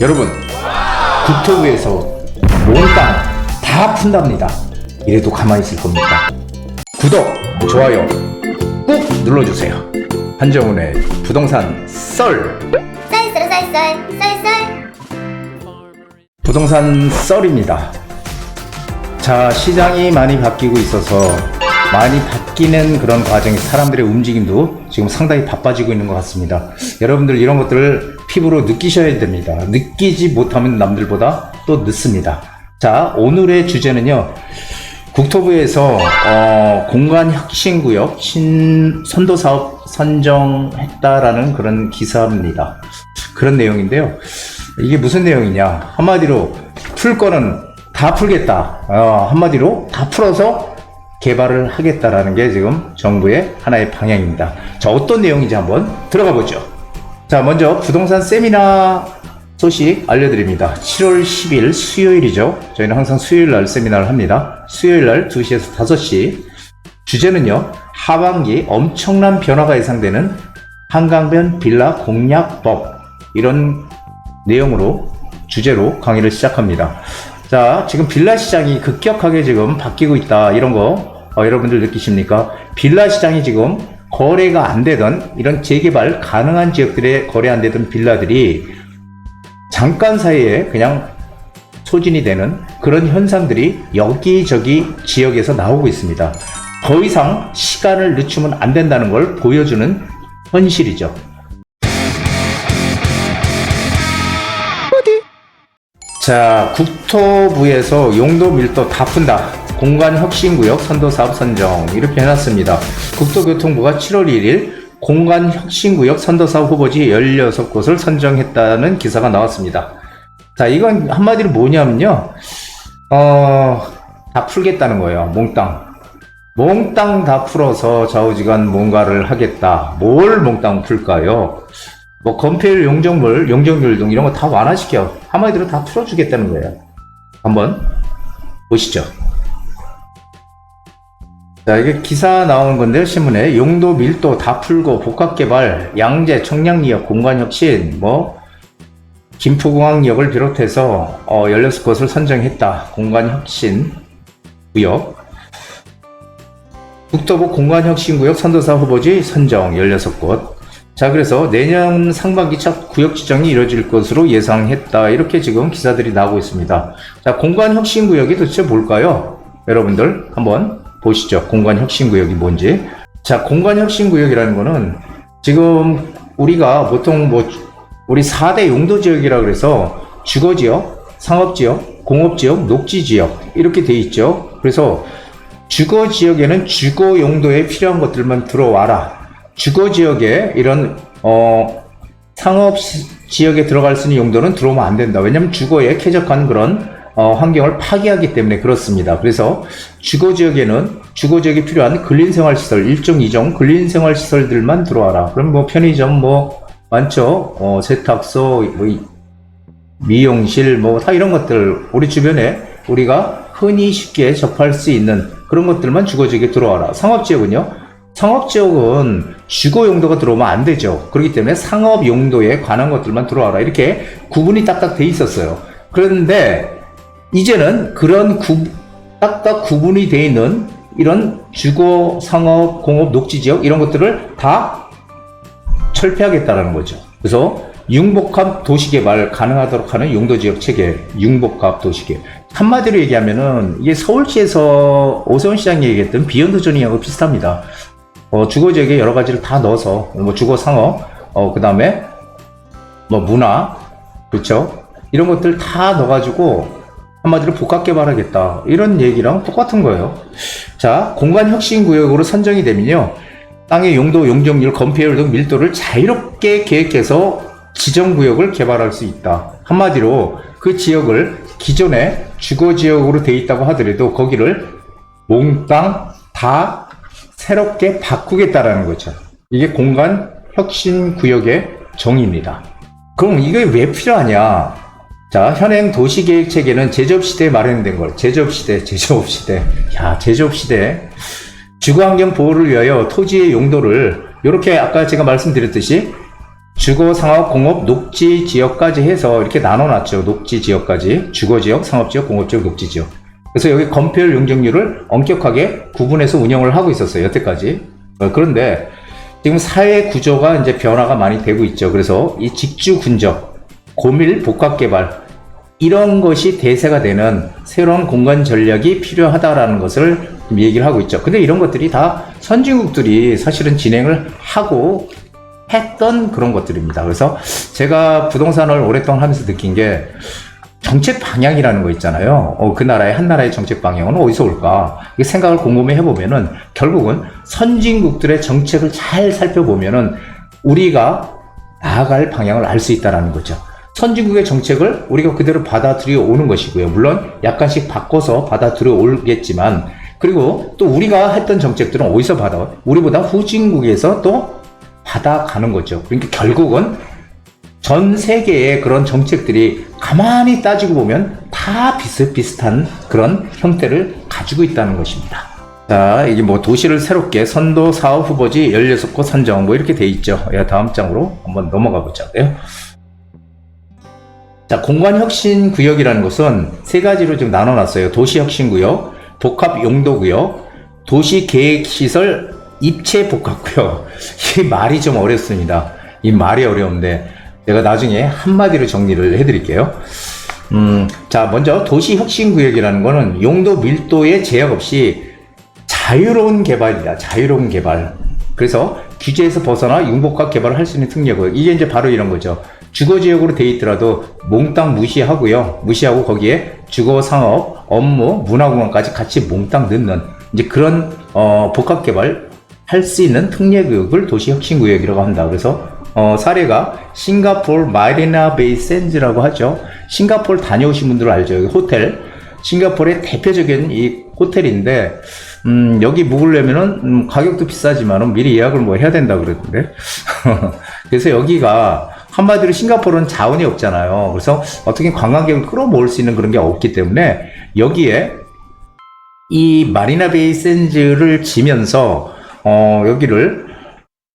여러분 국토부에서 몽땅 다 푼답니다. 이래도 가만히 있을 겁니까? 구독, 좋아요 꾹 눌러주세요. 한정훈의 부동산 썰 쌀쌀 쌀쌀 쌀쌀 부동산 썰입니다. 자, 시장이 많이 바뀌고 있어서 많이 바뀌는 그런 과정에 사람들의 움직임도 지금 상당히 바빠지고 있는 것 같습니다. 여러분들 이런 것들을 피부로 느끼셔야 됩니다. 느끼지 못하면 남들보다 또 늦습니다. 자, 오늘의 주제는요. 국토부에서 어, 공간 혁신구역 신 선도 사업 선정했다라는 그런 기사입니다. 그런 내용인데요. 이게 무슨 내용이냐? 한마디로 풀 거는 다 풀겠다. 어, 한마디로 다 풀어서 개발을 하겠다라는 게 지금 정부의 하나의 방향입니다. 자, 어떤 내용인지 한번 들어가 보죠. 자, 먼저 부동산 세미나 소식 알려드립니다. 7월 10일 수요일이죠. 저희는 항상 수요일 날 세미나를 합니다. 수요일 날 2시에서 5시. 주제는요, 하반기 엄청난 변화가 예상되는 한강변 빌라 공략법. 이런 내용으로, 주제로 강의를 시작합니다. 자, 지금 빌라 시장이 급격하게 지금 바뀌고 있다. 이런 거, 어, 여러분들 느끼십니까? 빌라 시장이 지금 거래가 안 되던 이런 재개발 가능한 지역들에 거래 안 되던 빌라들이 잠깐 사이에 그냥 소진이 되는 그런 현상들이 여기저기 지역에서 나오고 있습니다. 더 이상 시간을 늦추면 안 된다는 걸 보여주는 현실이죠. 자, 국토부에서 용도 밀도 다 푼다. 공간 혁신구역 선도 사업 선정 이렇게 해놨습니다. 국토교통부가 7월 1일 공간 혁신구역 선도 사업 후보지 16곳을 선정했다는 기사가 나왔습니다. 자, 이건 한마디로 뭐냐면요. 어, 다 풀겠다는 거예요. 몽땅. 몽땅 다 풀어서 좌우지간 뭔가를 하겠다. 뭘 몽땅 풀까요? 뭐 건폐율, 용적물, 용적률 등 이런 거 다 완화시켜. 한마디로 다 풀어주겠다는 거예요. 한번 보시죠. 자, 이게 기사 나오는 건데요, 신문에. 용도, 밀도 다 풀고, 복합개발, 양재, 청량리역, 공간혁신, 뭐, 김포공항역을 비롯해서, 어, 16곳을 선정했다. 공간혁신 구역. 국토부 공간혁신구역 선도사 후보지 선정 16곳. 자, 그래서 내년 상반기 첫 구역 지정이 이뤄질 것으로 예상했다. 이렇게 지금 기사들이 나오고 있습니다. 자, 공간혁신구역이 도대체 뭘까요? 여러분들 한번 보시죠. 공간 혁신 구역이 뭔지. 자, 공간 혁신 구역이라는 거는 지금 우리가 보통 뭐 우리 4대 용도 지역이라 그래서 주거 지역, 상업 지역, 공업 지역, 녹지 지역 이렇게 돼 있죠. 그래서 주거 지역에는 주거 용도에 필요한 것들만 들어와라. 주거 지역에 이런 어 상업 시- 지역에 들어갈 수 있는 용도는 들어오면 안 된다. 왜냐하면 주거에 쾌적한 그런 어, 환경을 파괴하기 때문에 그렇습니다. 그래서 주거 지역에는 주거 지역에 필요한 근린 생활 시설 일종 이종 근린 생활 시설들만 들어와라. 그럼 뭐 편의점 뭐 많죠. 어, 세탁소 뭐 이- 미용실 뭐 다 이런 것들 우리 주변에 우리가 흔히 쉽게 접할 수 있는 그런 것들만 주거 지역에 들어와라. 상업 지역은요. 상업 지역은 주거 용도가 들어오면 안 되죠. 그렇기 때문에 상업 용도에 관한 것들만 들어와라. 이렇게 구분이 딱딱 돼 있었어요. 그런데 이제는 그런 구, 딱딱 구분이 돼 있는 이런 주거, 상업, 공업, 녹지 지역 이런 것들을 다 철폐하겠다라는 거죠. 그래서 융복합 도시개발 가능하도록 하는 용도지역 체계, 융복합 도시개발. 한마디로 얘기하면은 이게 서울시에서 오세훈 시장이 얘기했던 조닝하고 비슷합니다. 어, 주거 지역에 여러 가지를 다 넣어서 뭐 주거 상업, 어, 그 다음에 뭐 문화, 그렇죠? 이런 것들 다 넣어가지고 한마디로 복합 개발하겠다 이런 얘기랑 똑같은 거예요. 자, 공간 혁신 구역으로 선정이 되면요. 땅의 용도, 용적률, 건폐율 등 밀도를 자유롭게 계획해서 지정 구역을 개발할 수 있다. 한마디로 그 지역을 기존에 주거 지역으로 돼 있다고 하더라도 거기를 몽땅 다 새롭게 바꾸겠다라는 거죠. 이게 공간 혁신 구역의 정의입니다. 그럼 이게 왜 필요하냐? 자, 현행 도시계획 체계는 제조업 시대에 마련된 걸. 제조업 시대, 제조업 시대. 야, 제조업 시대. 주거환경 보호를 위하여 토지의 용도를, 이렇게 아까 제가 말씀드렸듯이 주거, 상업, 공업, 녹지 지역까지 해서 이렇게 나눠놨죠. 녹지 지역까지. 주거 지역, 상업 지역, 공업 지역, 녹지 지역. 그래서 여기 건폐율 용적률을 엄격하게 구분해서 운영을 하고 있었어요. 여태까지. 어, 그런데 지금 사회 구조가 이제 변화가 많이 되고 있죠. 그래서 이 직주 군적, 고밀 복합 개발 이런 것이 대세가 되는 새로운 공간 전략이 필요하다라는 것을 좀 얘기를 하고 있죠. 근데 이런 것들이 다 선진국들이 사실은 진행을 하고 했던 그런 것들입니다. 그래서 제가 부동산을 오랫동안 하면서 느낀 게 정책 방향이라는 거 있잖아요. 어, 그 나라의 한 나라의 정책 방향은 어디서 올까? 이 생각을 곰곰이 해보면은 결국은 선진국들의 정책을 잘 살펴보면은 우리가 나아갈 방향을 알 수 있다라는 거죠. 선진국의 정책을 우리가 그대로 받아들여 오는 것이고요. 물론 약간씩 바꿔서 받아들여 오겠지만 그리고 또 우리가 했던 정책들은 어디서 받아? 우리보다 후진국에서 또 받아가는 거죠. 그러니까 결국은 전 세계의 그런 정책들이 가만히 따지고 보면 다 비슷비슷한 그런 형태를 가지고 있다는 것입니다. 자, 이게 뭐 도시를 새롭게 선도 사업 후보지 16곳 선정 뭐 이렇게 돼 있죠. 야, 다음 장으로 한번 넘어가 보자고요. 자, 공간 혁신 구역이라는 것은 세 가지로 좀 나눠 놨어요. 도시 혁신 구역, 복합 용도 구역, 도시 계획 시설 입체 복합 구역. 이 말이 좀 어렵습니다. 이 말이 어려운데 제가 나중에 한마디로 정리를 해 드릴게요. 음, 자, 먼저 도시 혁신 구역이라는 거는 용도 밀도에 제약 없이 자유로운 개발이다. 자유로운 개발. 그래서 규제에서 벗어나 융복합 개발을 할 수 있는 특례구역. 이게 이제 바로 이런 거죠. 주거 지역으로 돼 있더라도 몽땅 무시하고요. 무시하고 거기에 주거 상업, 업무, 문화공간까지 같이 몽땅 넣는 이제 그런 어, 복합 개발 할 수 있는 특례 구역을 도시 혁신 구역이라고 한다. 그래서 어, 사례가 싱가포르 마리나 베이 샌즈라고 하죠. 싱가포르 다녀오신 분들 알죠. 호텔. 싱가포르의 대표적인 이 호텔인데 음, 여기 묵으려면은 음, 가격도 비싸지만은 미리 예약을 뭐 해야 된다 그러던데. 그래서 여기가 한마디로 싱가포르는 자원이 없잖아요. 그래서 어떻게 관광객을 끌어모을 수 있는 그런 게 없기 때문에 여기에 이 마리나 베이 샌즈를 지면서 어, 여기를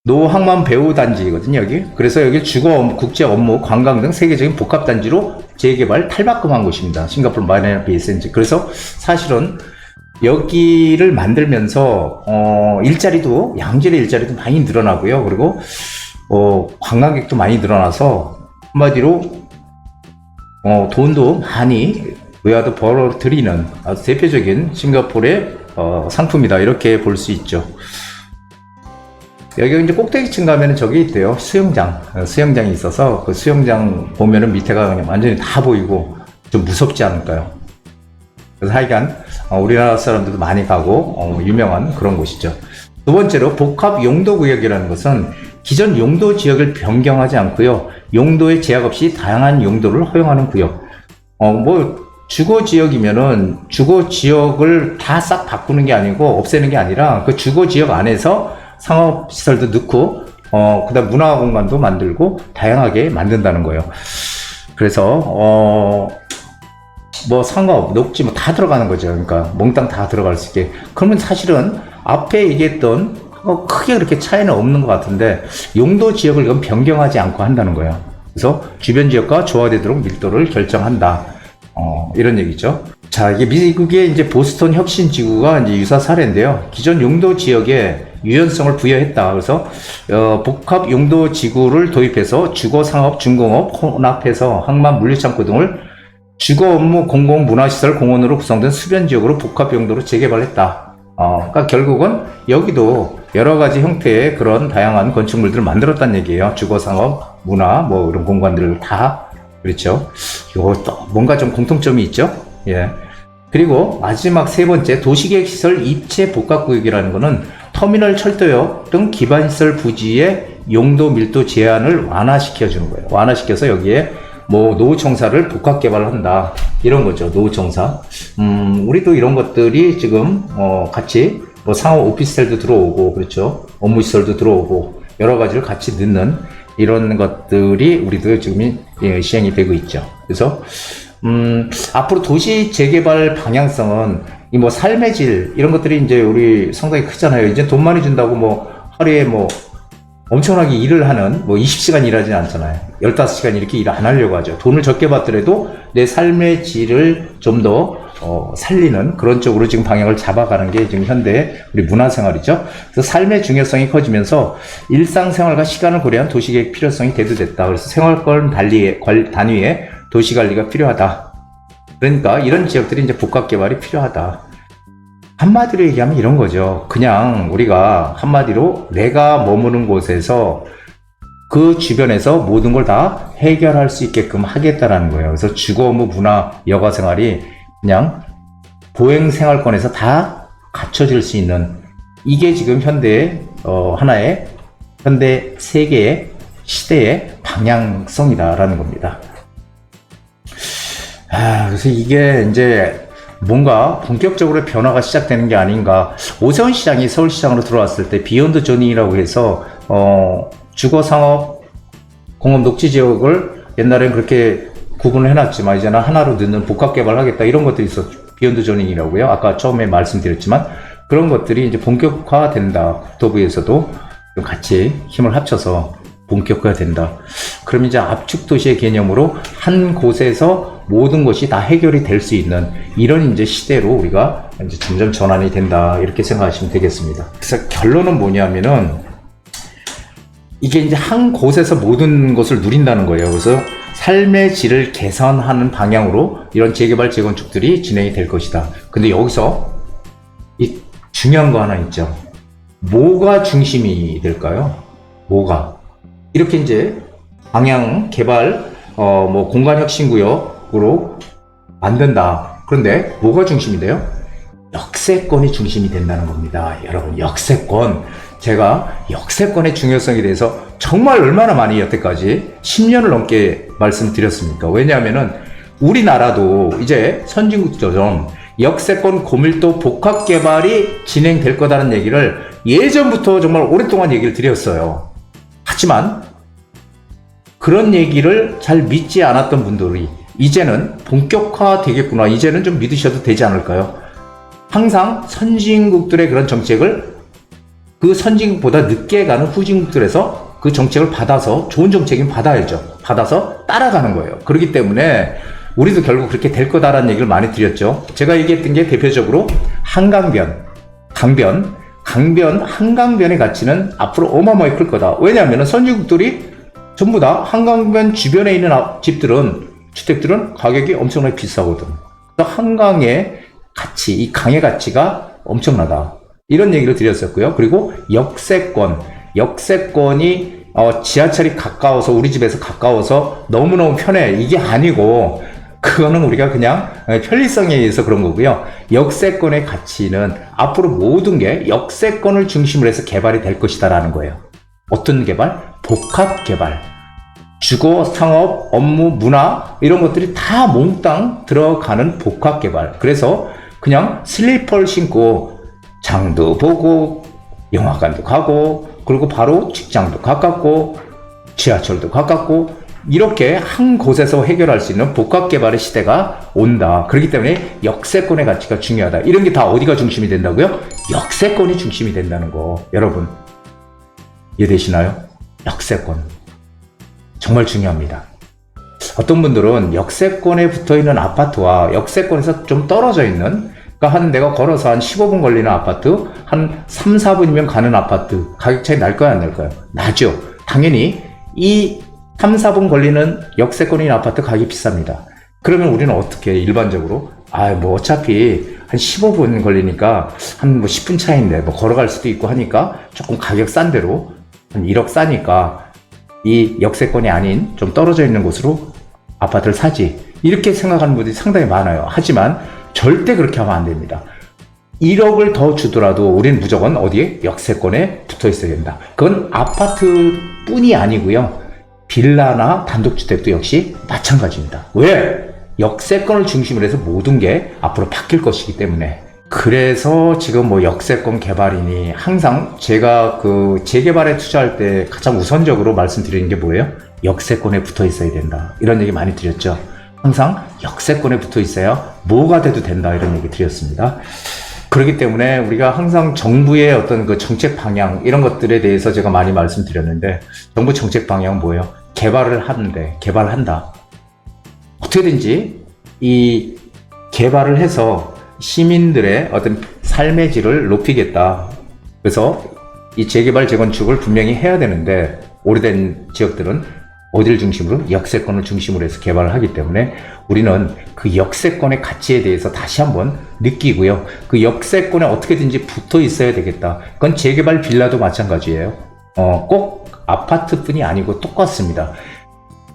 노항만 배우 단지거든요, 여기. 그래서 여기 주거, 국제 업무, 관광 등 세계적인 복합 단지로 재개발 탈바꿈한 곳입니다. 싱가포르 마리나 베이 샌즈. 그래서 사실은 여기를 만들면서 어, 일자리도 양질의 일자리도 많이 늘어나고요. 그리고 어, 관광객도 많이 늘어나서 한마디로 어, 돈도 많이 외화도 벌어들이는 아주 대표적인 싱가포르의 어, 상품이다 이렇게 볼 수 있죠. 여기 이제 꼭대기층 가면은 저기 있대요 수영장 어, 수영장이 있어서 그 수영장 보면은 밑에가 그냥 완전히 다 보이고 좀 무섭지 않을까요? 그래서 하여간 어, 우리나라 사람들도 많이 가고 어, 유명한 그런 곳이죠. 두 번째로 복합 용도 구역이라는 것은 기존 용도 지역을 변경하지 않고요. 용도에 제약 없이 다양한 용도를 허용하는 구역. 어, 뭐 주거 지역이면은 주거 지역을 다 싹 바꾸는 게 아니고 없애는 게 아니라 그 주거 지역 안에서 상업 시설도 넣고 어, 그다음 문화 공간도 만들고 다양하게 만든다는 거예요. 그래서 어, 뭐 상업, 녹지 뭐 다 들어가는 거죠. 그러니까 몽땅 다 들어갈 수 있게. 그러면 사실은 앞에 얘기했던 어, 크게 그렇게 차이는 없는 것 같은데 용도 지역을 이건 변경하지 않고 한다는 거예요. 그래서 주변 지역과 조화되도록 밀도를 결정한다. 어, 이런 얘기죠. 자, 이게 미국의 이제 보스턴 혁신 지구가 이제 유사 사례인데요. 기존 용도 지역에 유연성을 부여했다. 그래서 어, 복합 용도 지구를 도입해서 주거, 상업, 중공업 혼합해서 항만, 물류창고 등을 주거 업무, 공공 문화시설, 공원으로 구성된 수변 지역으로 복합 용도로 재개발했다. 어, 그러니까 결국은 여기도 여러 가지 형태의 그런 다양한 건축물들을 만들었다는 얘기예요. 주거, 상업, 문화, 뭐 이런 공간들을 다 그렇죠. 이것도 뭔가 좀 공통점이 있죠. 예. 그리고 마지막 세 번째 도시계획 시설 입체 복합구역이라는 거는 터미널 철도역 등 기반시설 부지의 용도 밀도 제한을 완화시켜 주는 거예요. 완화시켜서 여기에 뭐 노후청사를 복합 개발한다 이런 거죠. 노후청사. 음, 우리도 이런 것들이 지금 어, 같이 뭐 상업 오피스텔도 들어오고 그렇죠. 업무 시설도 들어오고 여러 가지를 같이 넣는 이런 것들이 우리도 지금 예, 시행이 되고 있죠. 그래서 음, 앞으로 도시 재개발 방향성은 이 뭐 삶의 질 이런 것들이 이제 우리 상당히 크잖아요. 이제 돈 많이 준다고 뭐 하루에 뭐 엄청나게 일을 하는 뭐 20시간 일하진 않잖아요. 15시간 이렇게 일 안 하려고 하죠. 돈을 적게 받더라도 내 삶의 질을 좀더 어, 살리는 그런 쪽으로 지금 방향을 잡아가는 게 지금 현대 우리 문화생활이죠. 그래서 삶의 중요성이 커지면서 일상생활과 시간을 고려한 도시계획 필요성이 대두됐다. 그래서 생활권 단위에, 관- 단위에 도시관리가 필요하다. 그러니까 이런 지역들이 이제 복합개발이 필요하다. 한마디로 얘기하면 이런 거죠. 그냥 우리가 한마디로 내가 머무는 곳에서 그 주변에서 모든 걸 다 해결할 수 있게끔 하겠다라는 거예요. 그래서 주거, 업무, 문화, 여가 생활이 그냥 보행 생활권에서 다 갖춰질 수 있는 이게 지금 현대의 어, 하나의 현대 세계의 시대의 방향성이다라는 겁니다. 아, 그래서 이게 이제 뭔가 본격적으로 변화가 시작되는 게 아닌가. 오세훈 시장이 서울시장으로 들어왔을 때 비욘드 조닝이라고 해서 어, 주거 상업 공업 녹지 지역을 옛날엔 그렇게 구분을 해놨지만 이제는 하나로 넣는 복합 개발하겠다 이런 것들이 있었죠. 비욘드 조닝이라고요. 아까 처음에 말씀드렸지만 그런 것들이 이제 본격화된다. 국토부에서도 좀 같이 힘을 합쳐서 본격화된다. 그럼 이제 압축 도시의 개념으로 한 곳에서 모든 것이 다 해결이 될 수 있는 이런 이제 시대로 우리가 이제 점점 전환이 된다. 이렇게 생각하시면 되겠습니다. 그래서 결론은 뭐냐면은 이게 이제 한 곳에서 모든 것을 누린다는 거예요. 그래서 삶의 질을 개선하는 방향으로 이런 재개발 재건축들이 진행이 될 것이다. 근데 여기서 이 중요한 거 하나 있죠. 뭐가 중심이 될까요? 뭐가? 이렇게 이제 방향 개발 어 뭐 공간 혁신 구역으로 만든다. 그런데 뭐가 중심이 돼요? 역세권이 중심이 된다는 겁니다. 여러분, 역세권. 제가 역세권의 중요성에 대해서 정말 얼마나 많이 여태까지 10년을 넘게 말씀드렸습니까? 왜냐하면은 우리나라도 이제 선진국처럼 역세권 고밀도 복합 개발이 진행될 거다는 얘기를 예전부터 정말 오랫동안 얘기를 드렸어요. 하지만 그런 얘기를 잘 믿지 않았던 분들이 이제는 본격화 되겠구나. 이제는 좀 믿으셔도 되지 않을까요? 항상 선진국들의 그런 정책을 그 선진국보다 늦게 가는 후진국들에서 그 정책을 받아서 좋은 정책이면 받아야죠. 받아서 따라가는 거예요. 그렇기 때문에 우리도 결국 그렇게 될 거다라는 얘기를 많이 드렸죠. 제가 얘기했던 게 대표적으로 한강변, 강변, 강변, 한강변의 가치는 앞으로 어마어마하게 클 거다. 왜냐하면 선진국들이 전부 다 한강변 주변에 있는 아- 집들은, 주택들은 가격이 엄청나게 비싸거든. 한강의 가치, 이 강의 가치가 엄청나다. 이런 얘기를 드렸었고요. 그리고 역세권, 역세권이 어, 지하철이 가까워서 우리 집에서 가까워서 너무너무 편해. 이게 아니고 그거는 우리가 그냥 어, 편리성에 의해서 그런 거고요. 역세권의 가치는 앞으로 모든 게 역세권을 중심으로 해서 개발이 될 것이다라는 거예요. 어떤 개발? 복합 개발. 주거, 상업, 업무, 문화 이런 것들이 다 몽땅 들어가는 복합 개발. 그래서 그냥 슬리퍼를 신고 장도 보고 영화관도 가고 그리고 바로 직장도 가깝고 지하철도 가깝고 이렇게 한 곳에서 해결할 수 있는 복합 개발의 시대가 온다. 그렇기 때문에 역세권의 가치가 중요하다. 이런 게 다 어디가 중심이 된다고요? 역세권이 중심이 된다는 거. 여러분 이해되시나요? 역세권. 정말 중요합니다. 어떤 분들은 역세권에 붙어 있는 아파트와 역세권에서 좀 떨어져 있는, 그러니까 한 내가 걸어서 한 15분 걸리는 아파트, 한 3, 4분이면 가는 아파트, 가격 차이 날 거야, 안 날까요? 나죠. 당연히 이 3, 4분 걸리는 역세권인 아파트 가격이 비쌉니다. 그러면 우리는 어떻게 해, 일반적으로? 아, 뭐 어차피 한 15분 걸리니까 한 뭐 10분 차이인데 뭐 걸어갈 수도 있고 하니까 조금 가격 싼 대로 한 1억 싸니까 이 역세권이 아닌 좀 떨어져 있는 곳으로 아파트를 사지. 이렇게 생각하는 분들이 상당히 많아요. 하지만 절대 그렇게 하면 안 됩니다. 1억을 더 주더라도 우리는 무조건 어디에? 역세권에 붙어 있어야 된다. 그건 아파트뿐이 아니고요. 빌라나 단독주택도 역시 마찬가지입니다. 왜? 역세권을 중심으로 해서 모든 게 앞으로 바뀔 것이기 때문에. 그래서 지금 뭐 역세권 개발이니 항상 제가 그 재개발에 투자할 때 가장 우선적으로 말씀드리는 게 뭐예요? 역세권에 붙어 있어야 된다. 이런 얘기 많이 드렸죠. 항상 역세권에 붙어 있어야 뭐가 돼도 된다. 이런 얘기 드렸습니다. 그렇기 때문에 우리가 항상 정부의 어떤 그 정책 방향 이런 것들에 대해서 제가 많이 말씀드렸는데 정부 정책 방향은 뭐예요? 개발을 하는데 개발한다. 어떻게든지 이 개발을 해서 시민들의 어떤 삶의 질을 높이겠다. 그래서 이 재개발 재건축을 분명히 해야 되는데 오래된 지역들은 어디를 중심으로 역세권을 중심으로 해서 개발을 하기 때문에 우리는 그 역세권의 가치에 대해서 다시 한번 느끼고요. 그 역세권에 어떻게든지 붙어 있어야 되겠다. 그건 재개발 빌라도 마찬가지예요. 어, 꼭 아파트뿐이 아니고 똑같습니다.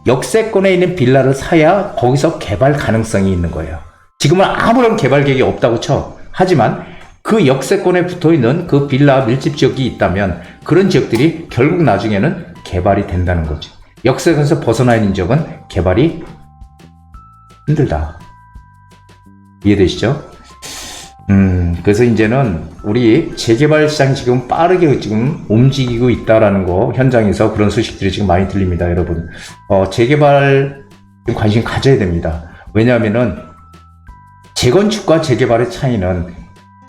역세권에 있는 빌라를 사야 거기서 개발 가능성이 있는 거예요. 지금은 아무런 개발 계획이 없다고 쳐. 하지만 그 역세권에 붙어 있는 그 빌라 밀집 지역이 있다면 그런 지역들이 결국 나중에는 개발이 된다는 거죠. 역세권에서 벗어나 있는 지역은 개발이 힘들다. 이해되시죠? 음, 그래서 이제는 우리 재개발 시장이 지금 빠르게 지금 움직이고 있다라는 거 현장에서 그런 소식들이 지금 많이 들립니다, 여러분. 어, 재개발 좀 관심 가져야 됩니다. 왜냐하면은 재건축과 재개발의 차이는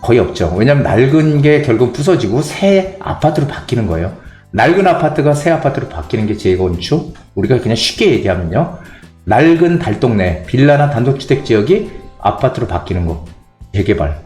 거의 없죠. 왜냐하면 낡은 게 결국 부서지고 새 아파트로 바뀌는 거예요. 낡은 아파트가 새 아파트로 바뀌는 게 재건축. 우리가 그냥 쉽게 얘기하면요. 낡은 달동네, 빌라나 단독주택 지역이 아파트로 바뀌는 거. 재개발.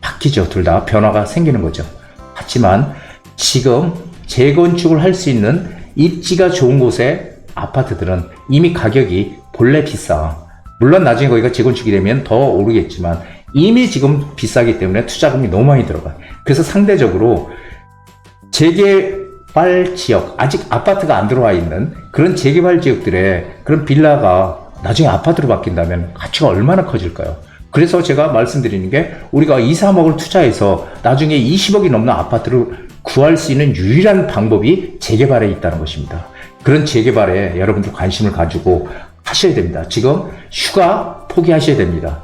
바뀌죠. 둘 다 변화가 생기는 거죠. 하지만 지금 재건축을 할 수 있는 입지가 좋은 곳의 아파트들은 이미 가격이 본래 비싸. 물론 나중에 거기가 재건축이 되면 더 오르겠지만 이미 지금 비싸기 때문에 투자금이 너무 많이 들어가. 그래서 상대적으로 재개발 지역, 아직 아파트가 안 들어와 있는 그런 재개발 지역들의 그런 빌라가 나중에 아파트로 바뀐다면 가치가 얼마나 커질까요? 그래서 제가 말씀드리는 게 우리가 2, 3억을 투자해서 나중에 20억이 넘는 아파트를 구할 수 있는 유일한 방법이 재개발에 있다는 것입니다. 그런 재개발에 여러분들 관심을 가지고 하셔야 됩니다. 지금 휴가 포기하셔야 됩니다.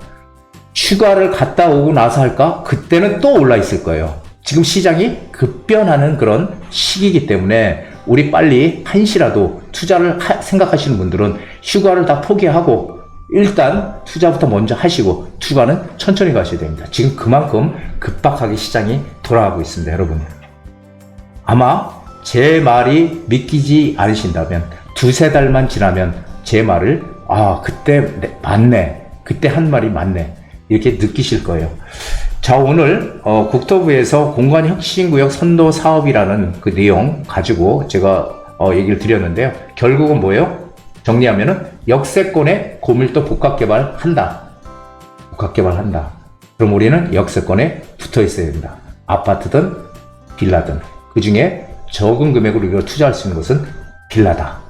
휴가를 갔다 오고 나서 할까? 그때는 또 올라 있을 거예요. 지금 시장이 급변하는 그런 시기이기 때문에 우리 빨리 한시라도 투자를 하- 생각하시는 분들은 휴가를 다 포기하고 일단 투자부터 먼저 하시고 투자는 천천히 가셔야 됩니다. 지금 그만큼 급박하게 시장이 돌아가고 있습니다, 여러분. 아마 제 말이 믿기지 않으신다면 두세 달만 지나면 제 말을 아 그때 네, 맞네 그때 한 말이 맞네 이렇게 느끼실 거예요. 자 오늘 어, 국토부에서 공간혁신구역 선도 사업이라는 그 내용 가지고 제가 어, 얘기를 드렸는데요. 결국은 뭐예요? 정리하면은 역세권에 고밀도 복합개발 한다. 복합개발 한다. 그럼 우리는 역세권에 붙어 있어야 된다. 아파트든 빌라든 그 중에 적은 금액으로 이걸 투자할 수 있는 것은 빌라다.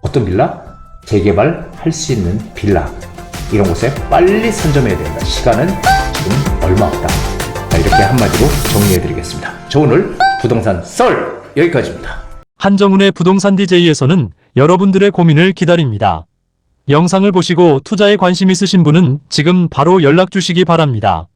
어떤 빌라? 재개발 할 수 있는 빌라. 이런 곳에 빨리 선점해야 된다. 시간은 지금 얼마 없다. 자, 이렇게 한마디로 정리해 드리겠습니다. 저 오늘 부동산 썰 여기까지입니다. 한정훈의 부동산 DJ에서는 여러분들의 고민을 기다립니다. 영상을 보시고 투자에 관심 있으신 분은 지금 바로 연락 주시기 바랍니다.